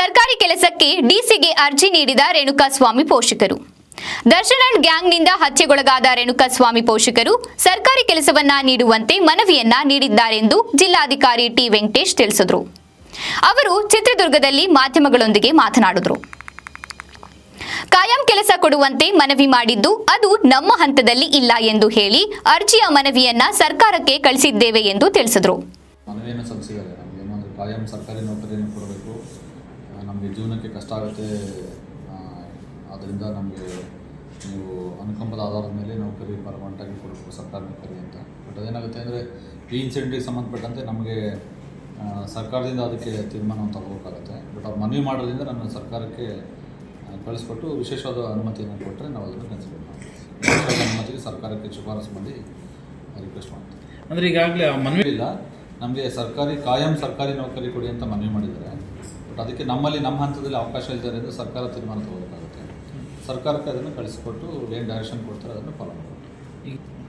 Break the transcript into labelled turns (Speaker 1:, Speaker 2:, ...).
Speaker 1: ಸರ್ಕಾರಿ ಕೆಲಸಕ್ಕೆ ಡಿಸಿಗೆ ಅರ್ಜಿ ನೀಡಿದ ರೇಣುಕಾಸ್ವಾಮಿ ಪೋಷಕರು. ದರ್ಶನ್ ಅಂಡ್ ಗ್ಯಾಂಗ್ನಿಂದ ಹತ್ಯೆಗೊಳಗಾದ ರೇಣುಕಾಸ್ವಾಮಿ ಪೋಷಕರು ಸರ್ಕಾರಿ ಕೆಲಸವನ್ನ ನೀಡುವಂತೆ ಮನವಿಯನ್ನ ನೀಡಿದ್ದಾರೆಂದು ಜಿಲ್ಲಾಧಿಕಾರಿ ಟಿ ವೆಂಕಟೇಶ್ ತಿಳಿಸಿದರು. ಅವರು ಚಿತ್ರದುರ್ಗದಲ್ಲಿ ಮಾಧ್ಯಮಗಳೊಂದಿಗೆ ಮಾತನಾಡಿದರು. ಕಾಯಂ ಕೆಲಸ ಕೊಡುವಂತೆ ಮನವಿ ಮಾಡಿದ್ದು ಅದು ನಮ್ಮ ಹಂತದಲ್ಲಿ ಇಲ್ಲ ಎಂದು ಹೇಳಿ ಅರ್ಜಿಯ ಮನವಿಯನ್ನ ಸರ್ಕಾರಕ್ಕೆ ಕಳಿಸಿದ್ದೇವೆ ಎಂದು ತಿಳಿಸಿದರು.
Speaker 2: ನಮಗೆ ಜೀವನಕ್ಕೆ ಕಷ್ಟ ಆಗುತ್ತೆ. ಅದರಿಂದ ನಮಗೆ ನೀವು ಅನುಕಂಪದ ಆಧಾರದ ಮೇಲೆ ನೌಕರಿ ಪರ್ಮನೆಂಟಾಗಿ ಕೊಡಬೇಕು ಸರ್ಕಾರ ನೌಕರಿ ಅಂತ. ಬಟ್ ಅದೇನಾಗುತ್ತೆ ಅಂದರೆ ಈ ಇನ್ಸಿಡೆಂಟಿಗೆ ಸಂಬಂಧಪಟ್ಟಂತೆ ನಮಗೆ ಸರ್ಕಾರದಿಂದ ಅದಕ್ಕೆ ತೀರ್ಮಾನವನ್ನು ತಗೋಬೇಕಾಗುತ್ತೆ ಬಟ್ ಅವ್ರು ಮನವಿ ಮಾಡೋದ್ರಿಂದ ನಾನು ಸರ್ಕಾರಕ್ಕೆ ಕಳಿಸ್ಕೊಟ್ಟು ವಿಶೇಷವಾದ ಅನುಮತಿಯನ್ನು ಕೊಟ್ಟರೆ ನಾವು ಅದನ್ನು ಕನ್ಸಿಡರ್ ಮಾಡ್ತೀವಿ. ವಿಶೇಷವಾದ ಅನುಮತಿಗೆ ಸರ್ಕಾರಕ್ಕೆ ಶಿಫಾರಸು ಮಾಡಿ ರಿಕ್ವೆಸ್ಟ್ ಮಾಡ್ತೀವಿ.
Speaker 3: ಅಂದರೆ ಈಗಾಗಲೇ ಮನವಿ
Speaker 2: ಇಲ್ಲ. ನಮಗೆ ಸರ್ಕಾರಿ ಕಾಯಂ ಸರ್ಕಾರಿ ನೌಕರಿ ಕೊಡಿ ಅಂತ ಮನವಿ ಮಾಡಿದ್ದಾರೆ. ಬಟ್ ಅದಕ್ಕೆ ನಮ್ಮಲ್ಲಿ ನಮ್ಮ ಹಂತದಲ್ಲಿ ಅವಕಾಶ ಇಲ್ಲದೆ ಸರ್ಕಾರ ತೀರ್ಮಾನ ತಗೋಬೇಕಾಗುತ್ತೆ. ಸರ್ಕಾರಕ್ಕೆ ಅದನ್ನು ಕಳಿಸಿಕೊಟ್ಟು ಏನು ಡೈರೆಕ್ಷನ್ ಕೊಡ್ತಾರೆ ಅದನ್ನು ಫಾಲೋ ಮಾಡಬೇಕು.